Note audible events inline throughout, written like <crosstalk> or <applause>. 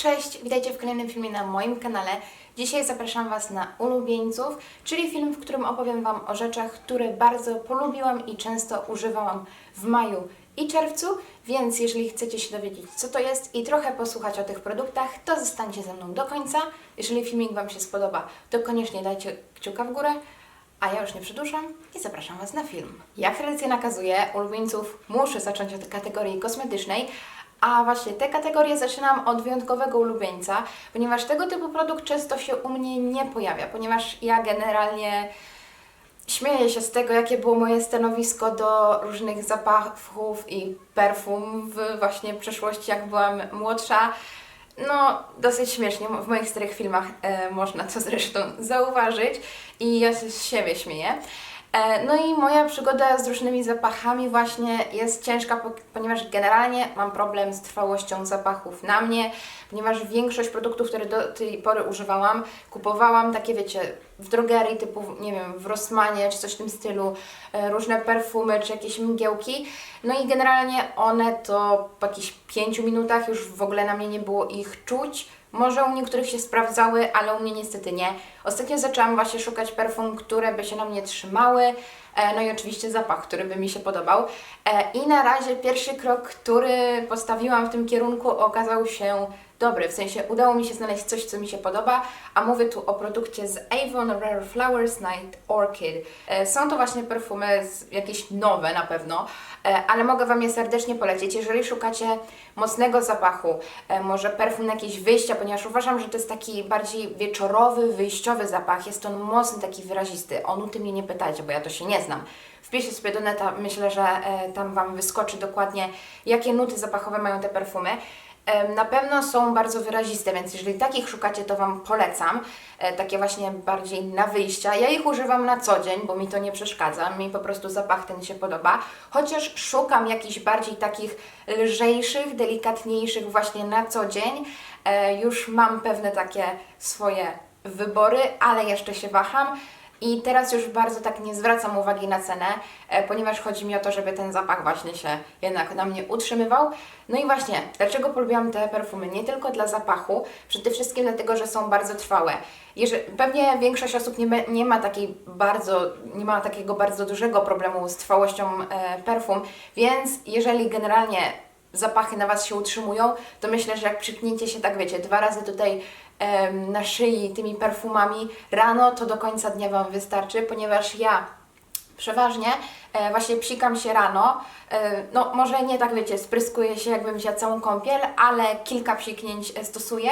Cześć, witajcie w kolejnym filmie na moim kanale. Dzisiaj zapraszam Was na ulubieńców, czyli film, w którym opowiem Wam o rzeczach, które bardzo polubiłam i często używałam w maju i czerwcu, więc jeżeli chcecie się dowiedzieć, co to jest i trochę posłuchać o tych produktach, to zostańcie ze mną do końca. Jeżeli filmik Wam się spodoba, to koniecznie dajcie kciuka w górę, a ja już nie przedłużam i zapraszam Was na film. Jak tradycja nakazuje, ulubieńców muszę zacząć od kategorii kosmetycznej, a właśnie te kategorie zaczynam od wyjątkowego ulubieńca, ponieważ tego typu produkt często się u mnie nie pojawia, ponieważ ja generalnie śmieję się z tego, jakie było moje stanowisko do różnych zapachów i perfum w właśnie przeszłości, jak byłam młodsza. No, dosyć śmiesznie, w moich starych filmach e, można to zresztą zauważyć i ja się z siebie śmieję. E, no i moja przygoda z różnymi zapachami właśnie jest ciężka, po- ponieważ generalnie mam problem z trwałością zapachów na mnie, ponieważ większość produktów, które do tej pory używałam, kupowałam takie, wiecie, w drogerii typu, nie wiem, w Rossmanie czy coś w tym stylu, e, różne perfumy czy jakieś mgiełki. No i generalnie one to po jakichś pięciu minutach już w ogóle na mnie nie było ich czuć. Może u niektórych się sprawdzały, ale u mnie niestety nie. Ostatnio zaczęłam właśnie szukać perfum, które by się na mnie trzymały. E, No i oczywiście zapach, który by mi się podobał. E, I na razie pierwszy krok, który postawiłam w tym kierunku, okazał się dobry. W sensie udało mi się znaleźć coś, co mi się podoba, a mówię tu o produkcie z Avon Rare Flowers Night Orchid. E, Są to właśnie perfumy jakieś nowe na pewno, e, ale mogę Wam je serdecznie polecić. Jeżeli szukacie mocnego zapachu, e, może perfum na jakieś wyjścia, ponieważ uważam, że to jest taki bardziej wieczorowy, wyjściowy zapach. Jest on mocny, taki wyrazisty. O nuty mnie nie pytajcie, bo ja to się nie znam. Wpiszcie sobie do neta, myślę, że tam Wam wyskoczy dokładnie, jakie nuty zapachowe mają te perfumy. Na pewno są bardzo wyraziste, więc jeżeli takich szukacie, to Wam polecam. E, Takie właśnie bardziej na wyjścia. Ja ich używam na co dzień, bo mi to nie przeszkadza. Mi po prostu zapach ten się podoba. Chociaż szukam jakichś bardziej takich lżejszych, delikatniejszych właśnie na co dzień. E, Już mam pewne takie swoje wybory, ale jeszcze się waham. I teraz już bardzo tak nie zwracam uwagi na cenę, e, ponieważ chodzi mi o to, żeby ten zapach właśnie się jednak na mnie utrzymywał. No i właśnie, dlaczego polubiłam te perfumy? Nie tylko dla zapachu, przede wszystkim dlatego, że są bardzo trwałe. Jeżeli, pewnie większość osób nie, nie ma takiej bardzo, nie ma takiego bardzo dużego problemu z trwałością e, perfum, więc jeżeli generalnie zapachy na Was się utrzymują, to myślę, że jak przykniecie się, tak wiecie, dwa razy tutaj na szyi tymi perfumami rano, to do końca dnia Wam wystarczy, ponieważ ja przeważnie e, właśnie psikam się rano, e, no może nie tak wiecie, spryskuję się jakbym wzięła całą kąpiel, ale kilka psiknięć e, stosuję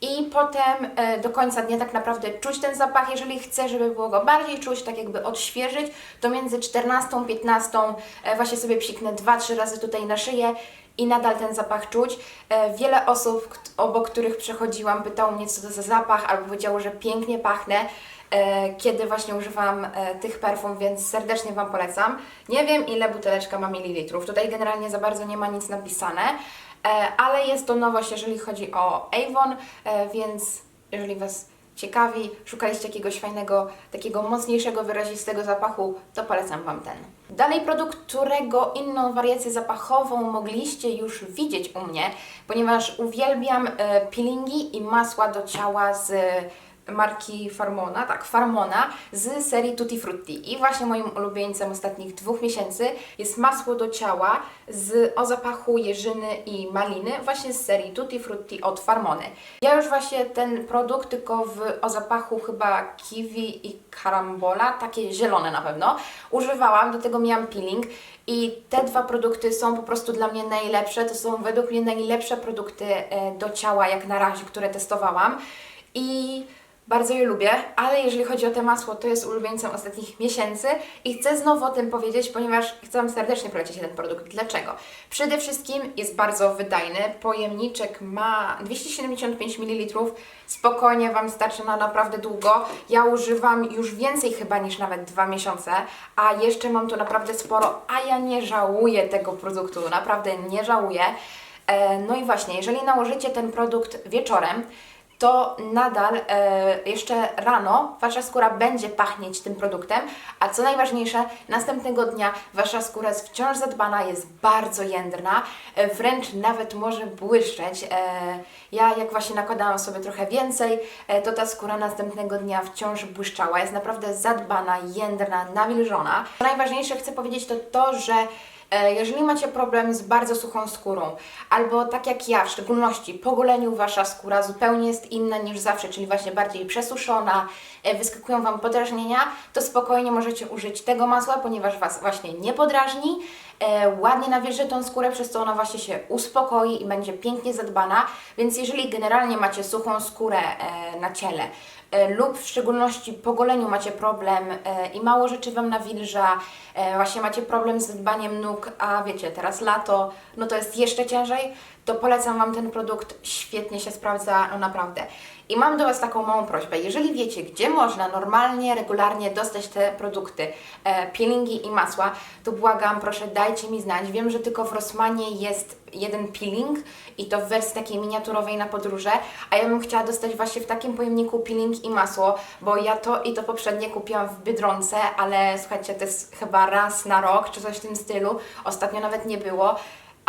i potem e, do końca dnia tak naprawdę czuć ten zapach, jeżeli chcę, żeby było go bardziej czuć, tak jakby odświeżyć, to między 14 a 15 e, właśnie sobie psiknę 2-3 razy tutaj na szyję i nadal ten zapach czuć. E, Wiele osób, obok których przechodziłam, pytało mnie, co to za zapach, albo powiedziało, że pięknie pachnę, kiedy właśnie używam tych perfum, więc serdecznie Wam polecam. Nie wiem, ile buteleczka ma mililitrów. Tutaj generalnie za bardzo nie ma nic napisane, ale jest to nowość, jeżeli chodzi o Avon, e, więc jeżeli Was ciekawi, szukaliście jakiegoś fajnego, takiego mocniejszego, wyrazistego zapachu, to polecam Wam ten. Dalej produkt, którego inną wariację zapachową mogliście już widzieć u mnie, ponieważ uwielbiam e, peelingi i masła do ciała z marki Farmona, tak, Farmona z serii Tutti Frutti. I właśnie moim ulubieńcem ostatnich dwóch miesięcy jest masło do ciała z, o zapachu jeżyny i maliny, właśnie z serii Tutti Frutti od Farmony. Ja już właśnie ten produkt, tylko w, o zapachu chyba kiwi i karambola, takie zielone na pewno, używałam, do tego miałam peeling i te dwa produkty są po prostu dla mnie najlepsze. To są według mnie najlepsze produkty e, do ciała, jak na razie, które testowałam. I bardzo je lubię, ale jeżeli chodzi o te masło, to jest ulubieńcem ostatnich miesięcy i chcę znowu o tym powiedzieć, ponieważ chcę Wam serdecznie polecić ten produkt. Dlaczego? Przede wszystkim jest bardzo wydajny. Pojemniczek ma 275 ml. Spokojnie Wam starczy na naprawdę długo. Ja używam już więcej chyba niż nawet dwa miesiące, a jeszcze mam tu naprawdę sporo, a ja nie żałuję tego produktu. Naprawdę nie żałuję. E, No i właśnie, jeżeli nałożycie ten produkt wieczorem, to nadal e, jeszcze rano Wasza skóra będzie pachnieć tym produktem, a co najważniejsze, następnego dnia Wasza skóra jest wciąż zadbana, jest bardzo jędrna, e, wręcz nawet może błyszczeć. E, ja jak właśnie nakładałam sobie trochę więcej, e, to ta skóra następnego dnia wciąż błyszczała, jest naprawdę zadbana, jędrna, nawilżona. Najważniejsze chcę powiedzieć to to, że Jeżeli macie problem z bardzo suchą skórą, albo tak jak ja, w szczególności po goleniu wasza skóra zupełnie jest inna niż zawsze, czyli właśnie bardziej przesuszona, e, wyskakują Wam podrażnienia, to spokojnie możecie użyć tego masła, ponieważ Was właśnie nie podrażni, e, ładnie nawilży tą skórę, przez co ona właśnie się uspokoi i będzie pięknie zadbana, więc jeżeli generalnie macie suchą skórę e, na ciele, e, lub w szczególności po goleniu macie problem e, i mało rzeczy Wam nawilża, e, właśnie macie problem z dbaniem nóg, a wiecie, teraz lato, no to jest jeszcze ciężej, to polecam Wam ten produkt, świetnie się sprawdza, no naprawdę. I mam do Was taką małą prośbę, jeżeli wiecie, gdzie można normalnie, regularnie dostać te produkty, e, peelingi i masła, to błagam, proszę dajcie mi znać. Wiem, że tylko w Rossmanie jest jeden peeling i to w wersji takiej miniaturowej na podróże, a ja bym chciała dostać właśnie w takim pojemniku peeling i masło, bo ja to i to poprzednie kupiłam w Biedronce, ale słuchajcie, to jest chyba raz na rok, czy coś w tym stylu, ostatnio nawet nie było,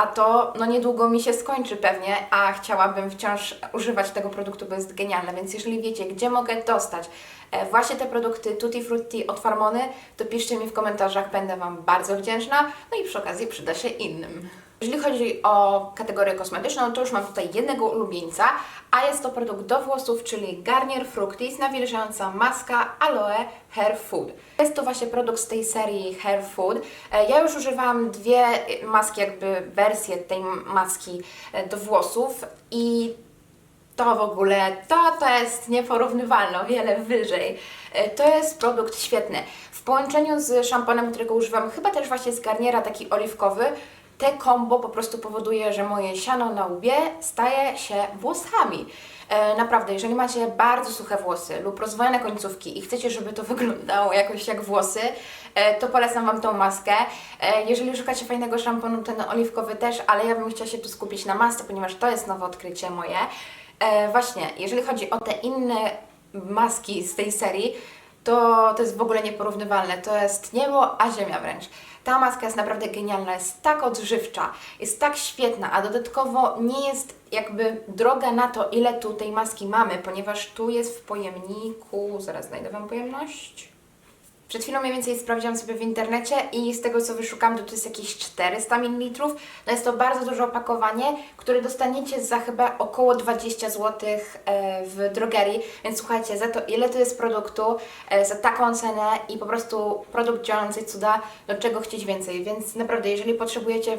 a to no niedługo mi się skończy pewnie, a chciałabym wciąż używać tego produktu, bo jest genialne, więc jeżeli wiecie, gdzie mogę dostać e, właśnie te produkty Tutti Frutti od Farmony, to piszcie mi w komentarzach, będę Wam bardzo wdzięczna, no i przy okazji przyda się innym. Jeżeli chodzi o kategorię kosmetyczną, to już mam tutaj jednego ulubieńca, a jest to produkt do włosów, czyli Garnier Fructis nawilżająca maska Aloe Hair Food. Jest to właśnie produkt z tej serii Hair Food. E, Ja już używałam dwie maski, jakby wersje tej maski e, do włosów i to w ogóle, to, to jest nieporównywalne, o wiele wyżej. E, To jest produkt świetny. W połączeniu z szamponem, którego używam, chyba też właśnie z Garniera, taki oliwkowy, te kombo po prostu powoduje, że moje siano na łbie staje się włosami. E, naprawdę, jeżeli macie bardzo suche włosy lub rozwojone końcówki i chcecie, żeby to <laughs> wyglądało jakoś jak włosy, e, to polecam Wam tą maskę. E, jeżeli szukacie fajnego szamponu, ten oliwkowy też, ale ja bym chciała się tu skupić na masce, ponieważ to jest nowe odkrycie moje. Właśnie, jeżeli chodzi o te inne maski z tej serii, to to jest w ogóle nieporównywalne. To jest niebo, a ziemia wręcz. Ta maska jest naprawdę genialna, jest tak odżywcza, jest tak świetna, a dodatkowo nie jest jakby droga na to, ile tu tej maski mamy, ponieważ tu jest w pojemniku, zaraz znajdę Wam pojemność. Przed chwilą mniej więcej sprawdziłam sobie w internecie i z tego co wyszukam, to to jest jakieś 400 ml. No jest to bardzo duże opakowanie, które dostaniecie za chyba około 20 zł e, w drogerii. Więc słuchajcie, za to ile to jest produktu, e, za taką cenę i po prostu produkt działający cuda, no czego chcieć więcej. Więc naprawdę, jeżeli potrzebujecie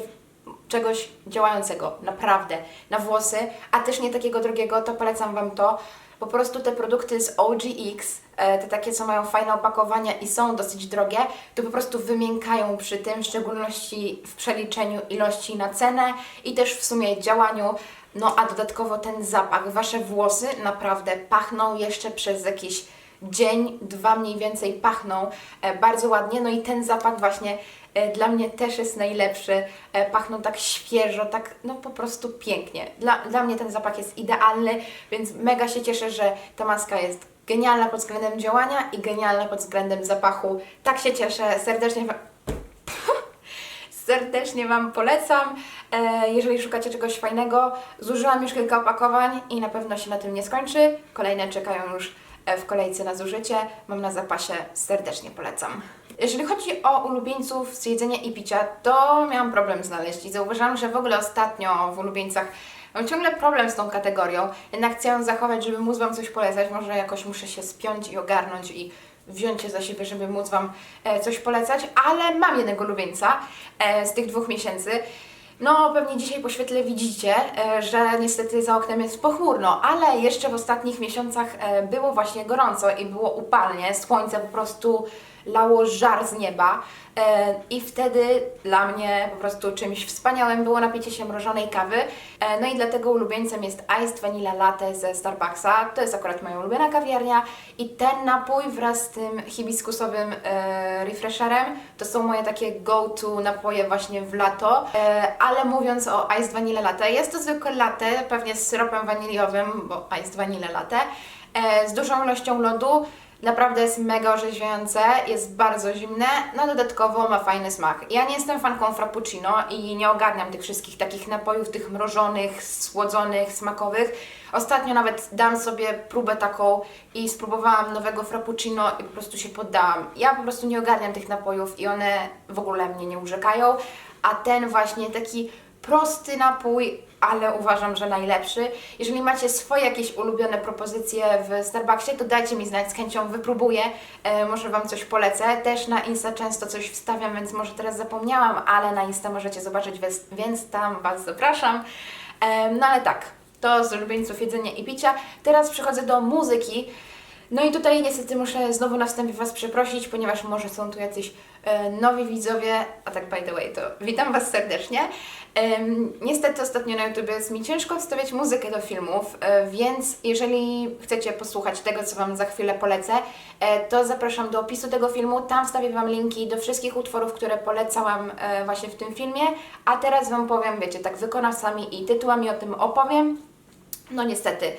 czegoś działającego, naprawdę, na włosy, a też nie takiego drogiego, to polecam Wam to. Po prostu te produkty z OGX, e, te takie, co mają fajne opakowania i są dosyć drogie, to po prostu wymiękają przy tym, w szczególności w przeliczeniu ilości na cenę i też w sumie działaniu. No a dodatkowo ten zapach, Wasze włosy naprawdę pachną jeszcze przez jakiś dzień, dwa mniej więcej pachną e, bardzo ładnie. No i ten zapach właśnie dla mnie też jest najlepszy. E, pachną tak świeżo, tak no po prostu pięknie. Dla, dla mnie ten zapach jest idealny, więc mega się cieszę, że ta maska jest genialna pod względem działania i genialna pod względem zapachu. Tak się cieszę, serdecznie Wam... <laughs> Serdecznie Wam polecam. E, jeżeli szukacie czegoś fajnego, zużyłam już kilka opakowań i na pewno się na tym nie skończy. Kolejne czekają już e, w kolejce na zużycie. Mam na zapasie, serdecznie polecam. Jeżeli chodzi o ulubieńców z jedzenia i picia, to miałam problem znaleźć i zauważyłam, że w ogóle ostatnio w ulubieńcach mam ciągle problem z tą kategorią, jednak chcę ją zachować, żeby móc Wam coś polecać. Może jakoś muszę się spiąć i ogarnąć i wziąć się za siebie, żeby móc Wam e, coś polecać, ale mam jednego ulubieńca e, z tych dwóch miesięcy. No, pewnie dzisiaj po świetle widzicie, e, że niestety za oknem jest pochmurno, ale jeszcze w ostatnich miesiącach było właśnie gorąco i było upalnie. Słońce po prostu lało żar z nieba. E, I wtedy dla mnie po prostu czymś wspaniałym było napicie się mrożonej kawy. E, No i dlatego ulubieńcem jest Iced Vanilla Latte ze Starbucksa. To jest akurat moja ulubiona kawiarnia. I ten napój wraz z tym hibiskusowym e, refresherem to są moje takie go-to napoje właśnie w lato. E, ale mówiąc o Iced Vanilla Latte, jest to zwykłe latte, pewnie z syropem waniliowym, bo Iced Vanilla Latte, e, z dużą ilością lodu. Naprawdę jest mega orzeźwiające, jest bardzo zimne, no dodatkowo ma fajny smak. Ja nie jestem fanką frappuccino i nie ogarniam tych wszystkich takich napojów, tych mrożonych, słodzonych, smakowych. Ostatnio nawet dam sobie próbę taką i spróbowałam nowego frappuccino i po prostu się poddałam. Ja po prostu nie ogarniam tych napojów i one w ogóle mnie nie urzekają, a ten właśnie taki prosty napój, ale uważam, że najlepszy. Jeżeli macie swoje jakieś ulubione propozycje w Starbucksie, to dajcie mi znać, z chęcią wypróbuję, e, może Wam coś polecę. Też na Insta często coś wstawiam, więc może teraz zapomniałam, ale na Insta możecie zobaczyć, więc- tam Was zapraszam. E, no ale tak, to z ulubieńców jedzenia i picia. Teraz przechodzę do muzyki. No i tutaj niestety muszę znowu na wstępie Was przeprosić, ponieważ może są tu jacyś e, nowi widzowie, a tak by the way, to witam Was serdecznie. Em, niestety ostatnio na YouTube jest mi ciężko wstawiać muzykę do filmów, e, więc jeżeli chcecie posłuchać tego, co Wam za chwilę polecę, e, to zapraszam do opisu tego filmu. Tam wstawię Wam linki do wszystkich utworów, które polecałam e, właśnie w tym filmie. A teraz Wam powiem, wiecie, tak wykonawcami i tytułami o tym opowiem. No niestety,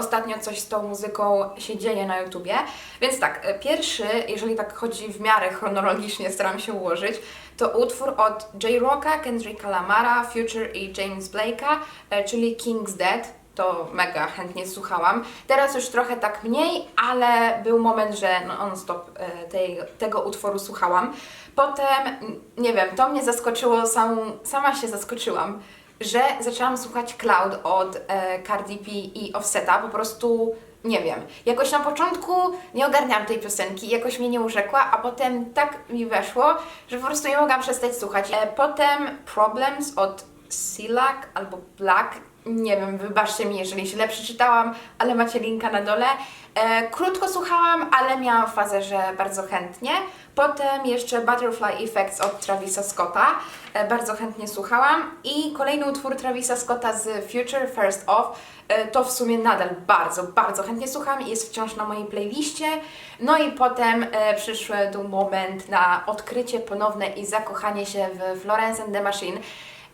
ostatnio coś z tą muzyką się dzieje na YouTubie. Więc tak, e, pierwszy, jeżeli tak chodzi w miarę chronologicznie, staram się ułożyć, to utwór od J-Rocka, Kendricka Lamara, Future i James Blake'a, e, czyli King's Dead. To mega chętnie słuchałam. Teraz już trochę tak mniej, ale był moment, że no on-stop e, tego utworu słuchałam. Potem, nie wiem, to mnie zaskoczyło, samą, sama się zaskoczyłam że zaczęłam słuchać Cloud od e, Cardi B i Offseta, po prostu nie wiem. Jakoś na początku nie ogarniałam tej piosenki, jakoś mnie nie urzekła, a potem tak mi weszło, że po prostu nie mogłam przestać słuchać. E, potem Problems od Silak albo Black, nie wiem, wybaczcie mi, jeżeli źle przeczytałam, ale macie linka na dole. E, krótko słuchałam, ale miałam fazę, że bardzo chętnie. Potem jeszcze Butterfly Effects od Travisa Scotta. E, bardzo chętnie słuchałam. I kolejny utwór Travisa Scotta z Future First Off. E, to w sumie nadal bardzo, bardzo chętnie słucham i jest wciąż na mojej playliście. No i potem e, przyszedł moment na odkrycie ponowne i zakochanie się w Florence and the Machine.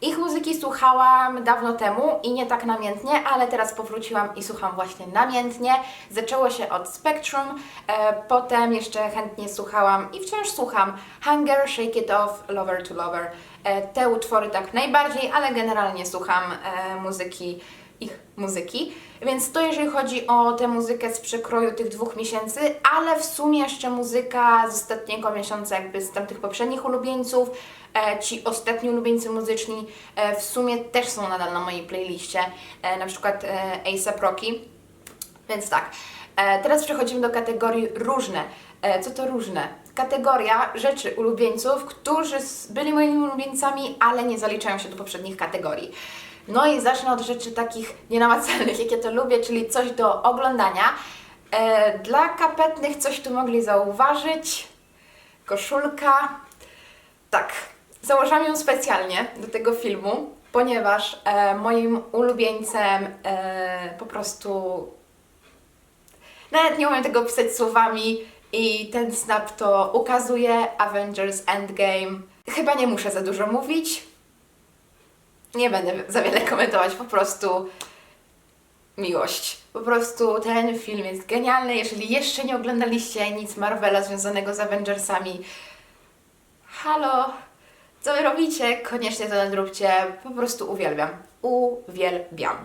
Ich muzyki słuchałam dawno temu i nie tak namiętnie, ale teraz powróciłam i słucham właśnie namiętnie. Zaczęło się od Spectrum, e, potem jeszcze chętnie słuchałam i wciąż słucham Hunger, Shake It Off, Lover to Lover. E, te utwory tak najbardziej, ale generalnie słucham e, muzyki, ich muzyki. Więc to jeżeli chodzi o tę muzykę z przekroju tych dwóch miesięcy, ale w sumie jeszcze muzyka z ostatniego miesiąca, jakby z tamtych poprzednich ulubieńców, ci ostatni ulubieńcy muzyczni e, w sumie też są nadal na mojej playliście, e, na przykład e, A$AP Rocky. Więc tak, e, teraz przechodzimy do kategorii różne. E, co to różne? Kategoria rzeczy ulubieńców, którzy byli moimi ulubieńcami, ale nie zaliczają się do poprzednich kategorii. No i zacznę od rzeczy takich nienamacalnych, jakie to lubię, czyli coś do oglądania. E, dla kapetnych coś tu mogli zauważyć. Koszulka. Tak, założyłam ją specjalnie do tego filmu, ponieważ e, moim ulubieńcem e, po prostu nawet nie umiem tego pisać słowami i ten snap to ukazuje Avengers Endgame. Chyba nie muszę za dużo mówić. Nie będę za wiele komentować, po prostu miłość. Po prostu ten film jest genialny. Jeżeli jeszcze nie oglądaliście nic Marvela związanego z Avengersami, halo, co wy robicie? Koniecznie to nadróbcie. Po prostu uwielbiam. Uwielbiam.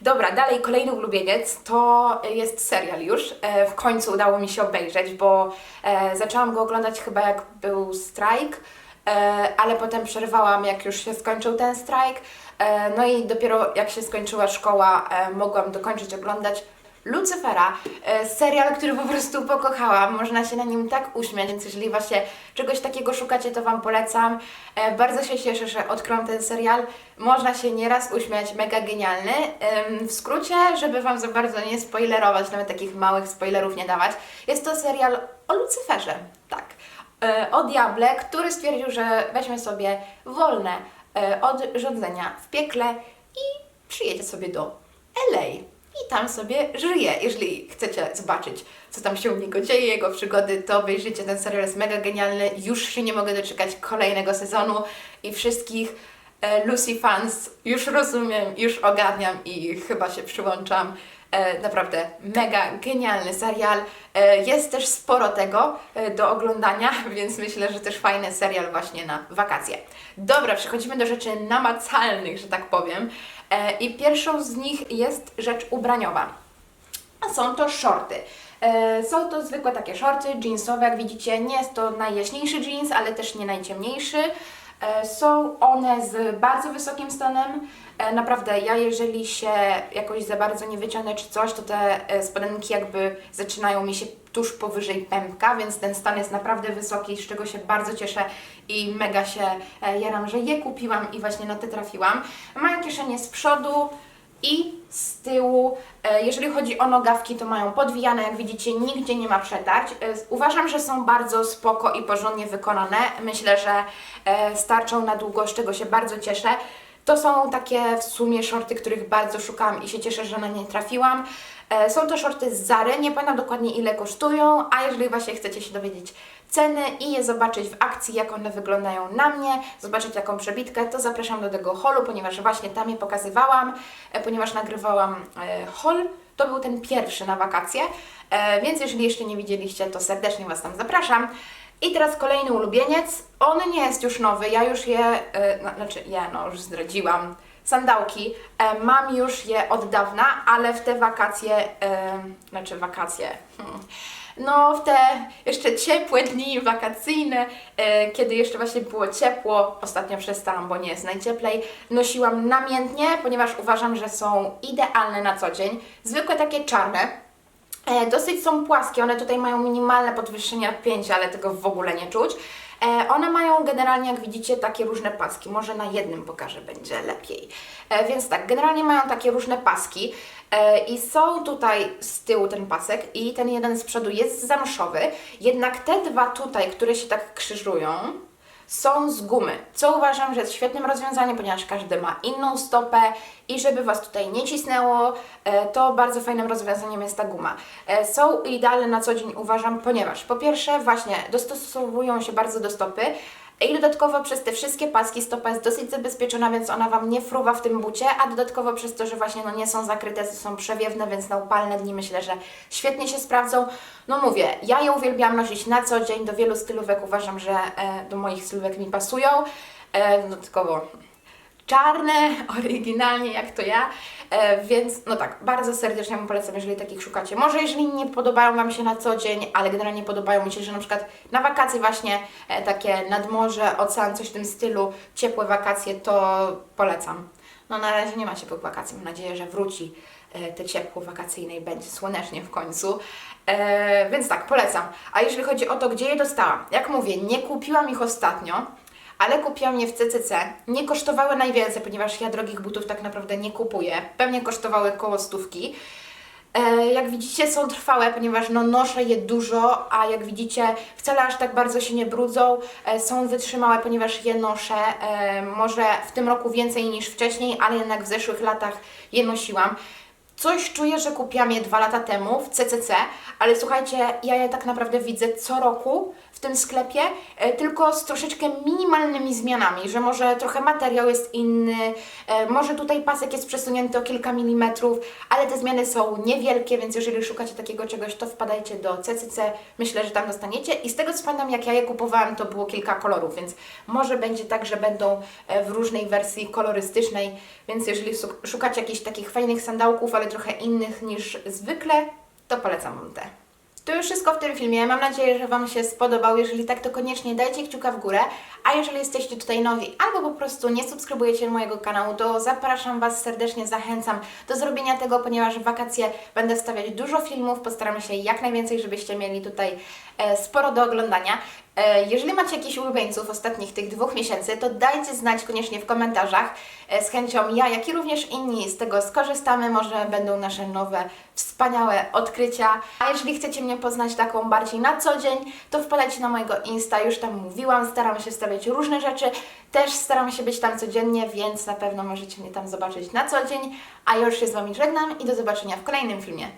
Dobra, dalej kolejny ulubieniec to jest serial już. E, w końcu udało mi się obejrzeć, bo e, zaczęłam go oglądać chyba jak był strajk, e, ale potem przerwałam jak już się skończył ten strajk. E, no i dopiero jak się skończyła szkoła, e, mogłam dokończyć oglądać. Lucyfera, e, serial, który po prostu pokochałam. Można się na nim tak uśmiać, więc jeżeli właśnie czegoś takiego szukacie, to Wam polecam. E, Bardzo się cieszę, że odkryłam ten serial. Można się nieraz uśmiać, mega genialny. W skrócie, żeby Wam za bardzo nie spoilerować, nawet takich małych spoilerów nie dawać, jest to serial o Lucyferze, tak. E, O diable, który stwierdził, że weźmie sobie wolne od rządzenia w piekle i przyjedzie sobie do LA. I tam sobie żyje. Jeżeli chcecie zobaczyć, co tam się u niego dzieje, jego przygody, to obejrzyjcie. Ten serial jest mega genialny. Już się nie mogę doczekać kolejnego sezonu i wszystkich e, Lucy fans już rozumiem, już ogarniam i chyba się przyłączam. E, naprawdę mega genialny serial. E, jest też sporo tego e, do oglądania, <laughs> więc myślę, że też fajny serial właśnie na wakacje. Dobra, przechodzimy do rzeczy namacalnych, że tak powiem. E, I pierwszą z nich jest rzecz ubraniowa. Są to shorty. E, Są to zwykłe takie shorty jeansowe, jak widzicie. Nie jest to najjaśniejszy jeans, ale też nie najciemniejszy. E, Są one z bardzo wysokim stanem. E, Naprawdę, ja jeżeli się jakoś za bardzo nie wyciągnę czy coś, to te e, spodenki jakby zaczynają mi się tuż powyżej pępka, więc ten stan jest naprawdę wysoki, z czego się bardzo cieszę i mega się jaram, że je kupiłam i właśnie na te trafiłam. Mają kieszenie z przodu, i z tyłu, e, jeżeli chodzi o nogawki, to mają podwijane, jak widzicie, nigdzie nie ma przetarć. E, Uważam, że są bardzo spoko i porządnie wykonane. Myślę, że e, starczą na długo, z czego się bardzo cieszę. To są takie w sumie shorty, których bardzo szukałam i się cieszę, że na nie trafiłam. Są to shorty z Zary, nie pamiętam dokładnie ile kosztują, a jeżeli właśnie chcecie się dowiedzieć ceny i je zobaczyć w akcji, jak one wyglądają na mnie, zobaczyć jaką przebitkę, to zapraszam do tego holu, ponieważ właśnie tam je pokazywałam, e, ponieważ nagrywałam e, hol. To był ten pierwszy na wakacje, e, więc jeżeli jeszcze nie widzieliście, to serdecznie Was tam zapraszam. I teraz kolejny ulubieniec. On nie jest już nowy, ja już je, no, znaczy ja no już zdradziłam. Sandałki. Mam już je od dawna, ale w te wakacje, znaczy wakacje, hmm. No w te jeszcze ciepłe dni wakacyjne, e, kiedy jeszcze właśnie było ciepło, ostatnio przestałam, bo nie jest najcieplej, nosiłam namiętnie, ponieważ uważam, że są idealne na co dzień. Zwykłe takie czarne, E, dosyć są płaskie, one tutaj mają minimalne podwyższenie napięcia, ale tego w ogóle nie czuć. E, one mają generalnie, jak widzicie, takie różne paski. Może na jednym pokażę, będzie lepiej. E, więc tak, generalnie mają takie różne paski e, i są tutaj z tyłu ten pasek i ten jeden z przodu jest zamszowy. Jednak te dwa tutaj, które się tak krzyżują, są z gumy, co uważam, że jest świetnym rozwiązaniem, ponieważ każdy ma inną stopę i żeby Was tutaj nie cisnęło, e, to bardzo fajnym rozwiązaniem jest ta guma. E, Są idealne na co dzień uważam, ponieważ po pierwsze właśnie dostosowują się bardzo do stopy, i dodatkowo przez te wszystkie paski stopa jest dosyć zabezpieczona, więc ona Wam nie fruwa w tym bucie, a dodatkowo przez to, że właśnie no nie są zakryte, są przewiewne, więc na upalne dni myślę, że świetnie się sprawdzą. No mówię, ja je uwielbiam nosić na co dzień, do wielu stylówek uważam, że e, do moich stylówek mi pasują. E, dodatkowo czarne, <laughs> oryginalnie jak to ja, e, więc no tak, bardzo serdecznie Wam polecam, jeżeli takich szukacie. Może jeżeli nie podobają Wam się na co dzień, ale generalnie podobają mi się, że na przykład na wakacje właśnie e, takie nad morze, ocean, coś w tym stylu, ciepłe wakacje, to polecam. No na razie nie ma ciepłych wakacji, mam nadzieję, że wróci e, te ciepło wakacyjne i będzie słonecznie w końcu. E, więc tak, polecam. A jeżeli chodzi o to, gdzie je dostałam, jak mówię, nie kupiłam ich ostatnio, ale kupiłam je w CCC. Nie kosztowały najwięcej, ponieważ ja drogich butów tak naprawdę nie kupuję. Pewnie kosztowały koło stówki. E, Jak widzicie są trwałe, ponieważ no, noszę je dużo, a jak widzicie wcale aż tak bardzo się nie brudzą. E, Są wytrzymałe, ponieważ je noszę. E, Może w tym roku więcej niż wcześniej, ale jednak w zeszłych latach je nosiłam. Coś czuję, że kupiłam je dwa lata temu w CCC, ale słuchajcie, ja je tak naprawdę widzę co roku w tym sklepie, e, tylko z troszeczkę minimalnymi zmianami, że może trochę materiał jest inny, e, może tutaj pasek jest przesunięty o kilka milimetrów, ale te zmiany są niewielkie, więc jeżeli szukacie takiego czegoś, to wpadajcie do CCC, myślę, że tam dostaniecie. I z tego co pamiętam, jak ja je kupowałam, to było kilka kolorów, więc może będzie tak, że będą e, w różnej wersji kolorystycznej, więc jeżeli szukacie jakichś takich fajnych sandałków, ale trochę innych niż zwykle, to polecam Wam te. To już wszystko w tym filmie. Mam nadzieję, że Wam się spodobał. Jeżeli tak, to koniecznie dajcie kciuka w górę. A jeżeli jesteście tutaj nowi albo po prostu nie subskrybujecie mojego kanału, to zapraszam Was serdecznie, zachęcam do zrobienia tego, ponieważ w wakacje będę wstawiać dużo filmów. Postaramy się jak najwięcej, żebyście mieli tutaj e, sporo do oglądania. E, Jeżeli macie jakichś ulubieńców ostatnich tych dwóch miesięcy, to dajcie znać koniecznie w komentarzach. E, Z chęcią ja, jak i również inni z tego skorzystamy. Może będą nasze nowe, wspaniałe odkrycia. A jeżeli chcecie mnie poznać taką bardziej na co dzień, to wpadajcie na mojego Insta. Już tam mówiłam, staram się stawiać różne rzeczy. Też staram się być tam codziennie, więc na pewno możecie mnie tam zobaczyć na co dzień. A już się z Wami żegnam i do zobaczenia w kolejnym filmie.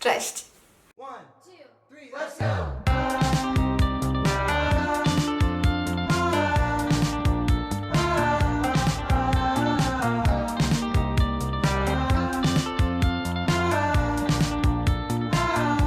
Cześć! One, two, three.